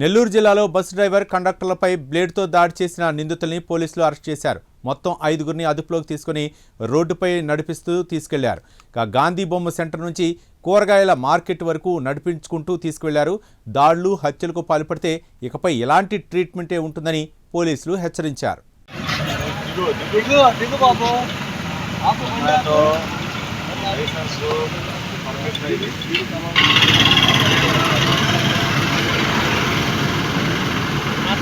నెల్లూరు జిల్లాలో bus driver కండక్టర్లపై బ్లేడ్తో దాడి చేసిన నిందితుల్ని పోలీసులు అరెస్ట్ చేశారు. మొత్తం ఐదుగురిని అదుపులోకి తీసుకుని రోడ్డుపై నడిపిస్తూ తీసుకెళ్ళారు. ఇక గాంధీ బొమ్మ సెంటర్ నుంచి కూరగాయల మార్కెట్ వరకు నడిపించుకుంటూ తీసుకువెళ్ళారు దాడులు హత్యలకు పాల్పడితే ఇకపై ఎలాంటి ట్రీట్మెంటే ఉంటుందని పోలీసులు హెచ్చరించారు. లైసెన్స్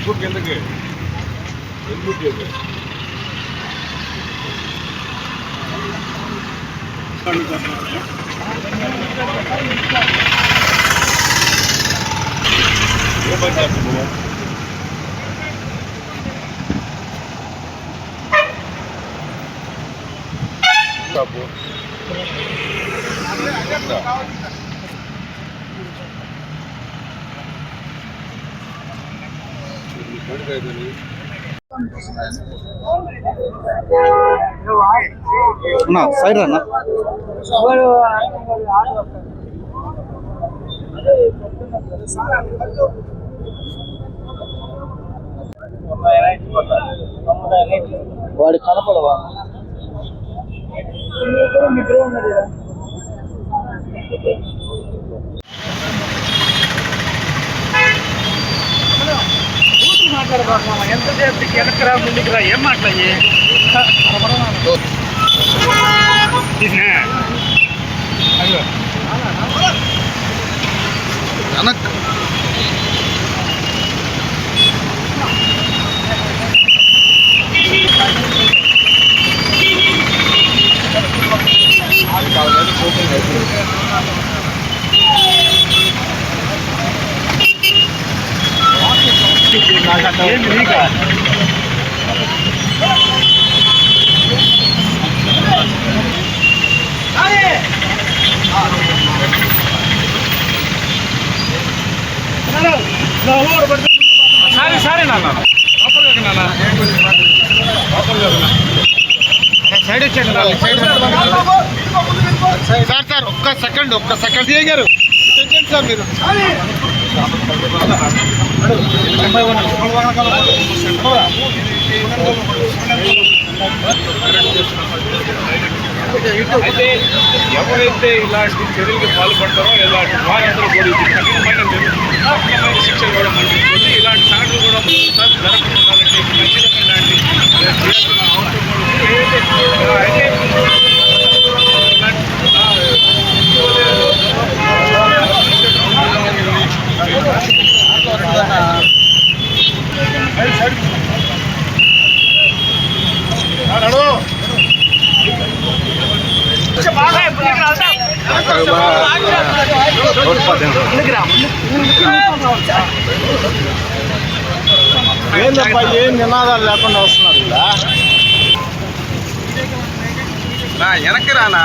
ఇది మా తాతగారు దిగు మా తాతగారు దిగు మా తాతగారు విజయ దిగు కిందకి ఎందుకు దిగు ఏ పని చేస్తున్నావు బాబు అన్నా సైడ్ అన్న. వాడి కనపడవా? మాట్లాడబోతున్నాం ఎంత చేస్తే వెనకరా ముందుకురా ఏం మాట్లాడి వెనక్ సరే సరే నాన్న లోపలికి నాన్న సైడ్ వచ్చాడు నాన్న సైడ్ సార్ సార్ ఒక్క సెకండ్. ఒక్క సెకండ్ సెకండ్ సార్ మీరు? అయితే ఎవరైతే ఇలాంటి చర్యలకు పాల్పడతారో ఇలాంటి వారందరూ కూడా కఠినమైన కఠినమైన శిక్షలు కూడా మంచి ఇలాంటి సంఘటనలు కూడా జరగకుండా ఖచ్చితంగా ఇలాంటి అవసరం కూడా ఇలాంటి ఏందబ్బా ఏం నినాదాలు లేకుండా వస్తున్నారు ఇలా? నా వెనక్కి రానా?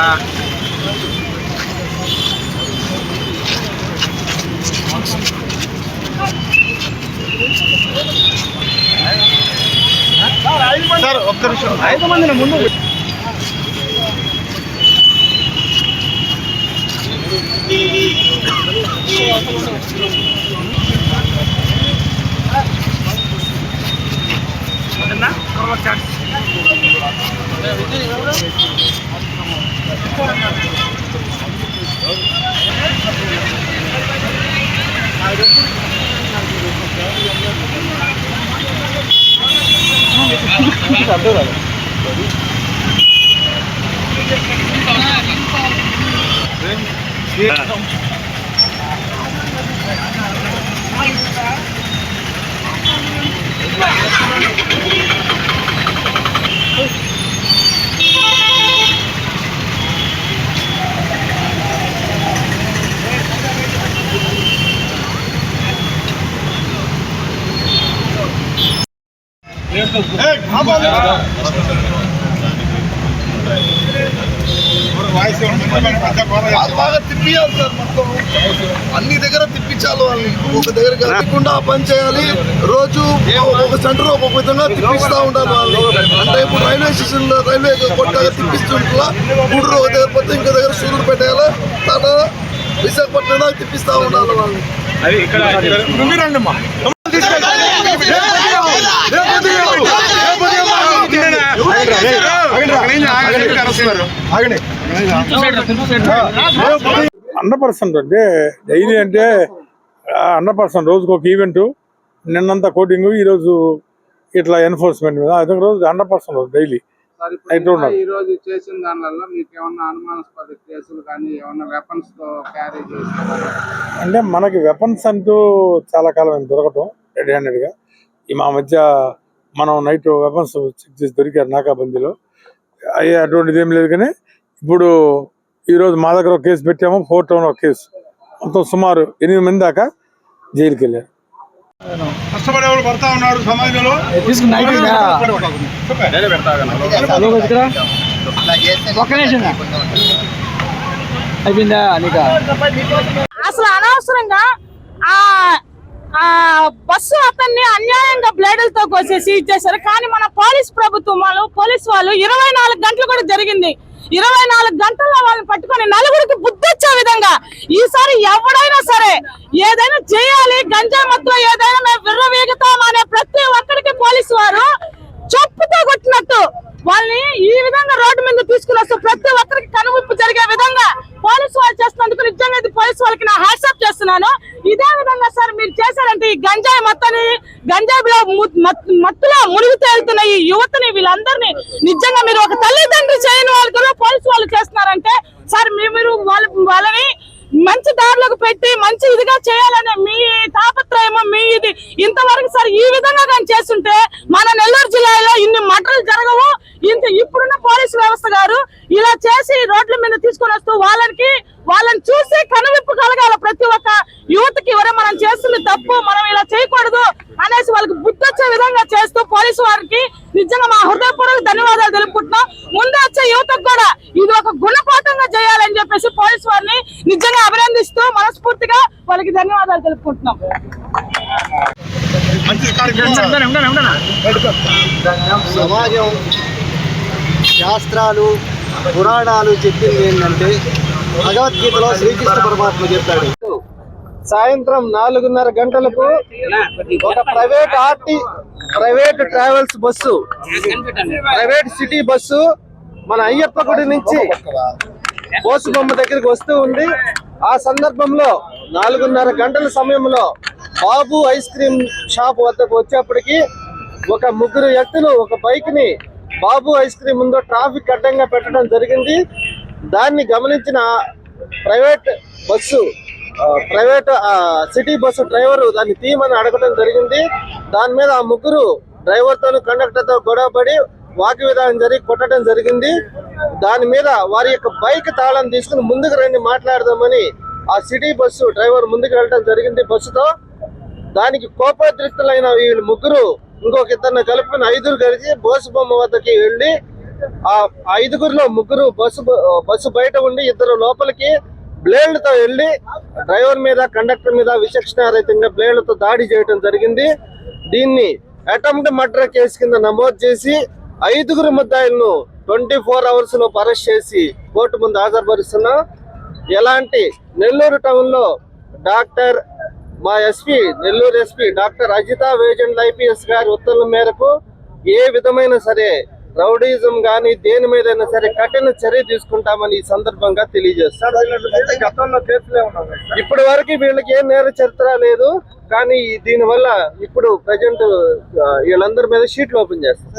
సార్ ఒక్క నిమిషం. ఐదు మంది ముందు Gracias. Hey, how about that? బాగా తిప్పియాలి సార్ మొత్తం. అన్ని దగ్గర తిప్పించాలి వాళ్ళని. ఒక దగ్గర కాకుండా పని చేయాలి. రోజు ఒక సెంటర్ ఒక్కొక్క విధంగా తిప్పిస్తా ఉండాలి వాళ్ళు అంటే ఇప్పుడు రైల్వే స్టేషన్లో రైల్వే కొట్టగా తిప్పిస్తుంటా గుడ్రు ఒక దగ్గర పోతే ఇంకో దగ్గర సూర్యుడు పెట్టేయాలి తర్వాత విశాఖపట్నం తిప్పిస్తా ఉండాలి వాళ్ళని. హండ్రెడ్ పర్సెంట్ అంటే డైలీ అంటే హండ్రెడ్ పర్సెంట్ రోజుకు ఒక ఈవెంట్ నిన్నంతా కోటింగ్ ఈరోజు ఇట్లా ఎన్ఫోర్స్మెంట్ మీద. అదే రోజు హండ్రెడ్ పర్సెంట్ డైలీ. ఈ రోజు చేసిన దానివల్ల మీకు ఏమన్నా అనుమానాస్పద కేసులు కానీ ఏమన్నా వెపన్స్తో క్యారీ అంటే మనకి వెపన్స్ అంటూ చాలా కాలం దొరకటం రెడీ హ్యాండెడ్గా ఈ మా మధ్య మనం నైట్ వెపన్స్ చెక్ చేసి దొరికారు నాకాబందీలో. అయ్యే అటువంటిది ఏం లేదు కానీ ఇప్పుడు ఈరోజు మా దగ్గర ఒక కేసు పెట్టాము ఫోర్ టౌన్ ఒక కేసు మొత్తం సుమారు ఎనిమిది మంది దాకా జైలుకి వెళ్ళారు కష్టపడే వాళ్ళు పడతా ఉన్నారు సమాజంలో అసలు అనవసరంగా ఆ బస్సు అతన్ని అన్యాయంగా బ్లేడులతో కోసేసి ఇచ్చేసారు కానీ మన పోలీస్ ప్రభుత్వం వాళ్ళు పోలీస్ వాళ్ళు ఇరవై నాలుగు గంటలు కూడా జరిగింది. ఇరవై నాలుగు గంటల్లో వాళ్ళని పట్టుకొని నలుగురికి బుద్ధి వచ్చే విధంగా ఈసారి ఎవడైనా సరే ఏదైనా చేయాలి గంజా మత్తులో ఏదైనా మేము విర్రవీగుతాం అనే ప్రతి ఒక్కరికి పోలీసు వారు చెప్పుతో కొట్టినట్టు వాళ్ళని ఈ విధంగా రోడ్డు మీద తీసుకుని వస్తూ ప్రతి ఒక్కరికి కనువిప్పు జరిగే విధంగా పోలీసు వాళ్ళు చేస్తున్నందుకు నిజంగా ఇది పోలీసు వాళ్ళకి నా హ్యాట్సాప్ చేస్తున్నాను ఇదే విధంగా సార్ మీరు చేశారంటే ఈ గంజాయి మత్తని గంజాయిలో మత్తులో మునిగి తేలుతున్న ఈ యువతని వీళ్ళందరినీ నిజంగా మీరు ఒక తల్లిదండ్రులు చేయని వాళ్ళు పోలీసు వాళ్ళు చేస్తున్నారంటే సార్ మీరు వాళ్ళ వాళ్ళని మంచి దారిలోకి పెట్టి మంచి ఇదిగా చేయాలనే మీ తాపత్రయము మీ ఇది ఇంతవరకు సార్ ఈ విధంగా కానీ చేస్తుంటే మన నెల్లూరు జిల్లాలో ఇన్ని మటలు జరగవు. ఇంత ఇప్పుడున్న పోలీసు వ్యవస్థ గారు ఇలా చేసి రోడ్ల మీద తీసుకొని వస్తూ వాళ్ళకి వాళ్ళని చూసి కనువిప్పు కలగాల ప్రతి ఒక్క యువతకి ఎవరే మనం చేస్తుంది తప్పు మనం ఇలా చేయకూడదు అనేసి వాళ్ళకి బుద్ధి వచ్చే విధంగా చేస్తూ పోలీసు వారికి నిజంగా మా హృదయపూర్వక ధన్యవాదాలు తెలుపుకుంటున్నాం. ముందు వచ్చే యువతకు కూడా ఇది ఒక గుణపాఠంగా చేయాలని చెప్పేసి పోలీసు వారిని నిజంగా అభినందిస్తూ మనస్ఫూర్తిగా వాళ్ళకి ధన్యవాదాలు తెలుపుకుంటున్నాం. సమాజం శాస్త్రాలు పురాణాలు చెప్పింది ఏంటంటే భగవద్గీతలో శ్రీకృష్ణ పరమాత్మ చెప్పాడు. సాయంత్రం నాలుగున్నర గంటలకు ఒక private RT private travels bus private city bus మన అయ్యప్ప గుడి నుంచి బొమ్మ దగ్గరికి వస్తూ ఉంది. ఆ సందర్భంలో నాలుగున్నర గంటల సమయంలో బాబు ఐస్ క్రీమ్ షాప్ వద్దకు వచ్చేప్పటికి ఒక ముగ్గురు వ్యక్తులు ఒక బైక్ని బాబు ఐస్ క్రీమ్ ముందు ట్రాఫిక్ అడ్డంగా పెట్టడం జరిగింది. దాన్ని గమనించిన private bus private city bus driver దాన్ని తీయమని అడగడం జరిగింది. దాని మీద ఆ ముగ్గురు డ్రైవర్ కండక్టర్తో గొడవ పడి గొడవపడి వాకి విధానం జరిగి కొట్టడం జరిగింది. దాని మీద వారి యొక్క బైక్ తాళం తీసుకుని ముందుకు రండి మాట్లాడదామని ఆ సిటీ బస్సు డ్రైవర్ ముందుకు వెళ్ళడం జరిగింది బస్సుతో. దానికి కోపోద్రిక్తులైన వీళ్ళు ముగ్గురు ఇంకొక ఇద్దరిని కలుపుకుని ఐదుగురు కలిసి బోసు బొమ్మ వద్దకి వెళ్ళి ఆ ఐదుగురిలో ముగ్గురు బస్సు బస్సు బయట ఉండి ఇద్దరు లోపలికి బ్లేడ్లతో వెళ్ళి డ్రైవర్ మీద కండక్టర్ మీద విచక్షణారహితంగా బ్లేడ్లతో దాడి చేయడం జరిగింది. దీన్ని అటెంప్ట్ మర్డర్ కేసు కింద నమోదు చేసి ఐదుగురు ముద్దాయిలను ట్వంటీ ఫోర్ అవర్స్లో అరెస్ట్ చేసి కోర్టు ముందు హాజరుపరుస్తున్నాం ఎలాంటి నెల్లూరు టౌన్లో డాక్టర్ మా SP Nellore SP doctor Ajitha Vejendla IPS గారి ఉత్తర్వుల మేరకు ఏ విధమైన సరే రౌడీజం గాని దేని మీదైనా సరే కఠిన చర్య తీసుకుంటామని ఈ సందర్భంగా తెలియజేస్తాం ఇప్పటి వరకు వీళ్ళకి ఏ నేర చరిత్ర లేదు కానీ దీని వల్ల ఇప్పుడు ప్రజెంట్ వీళ్ళందరి మీద షీట్లు ఓపెన్ చేస్తాం.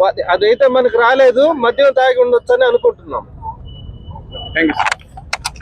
వా- అదైతే మనకు రాలేదు మద్యం తాగి ఉండొచ్చు అని అనుకుంటున్నాం థ్యాంక్ యూ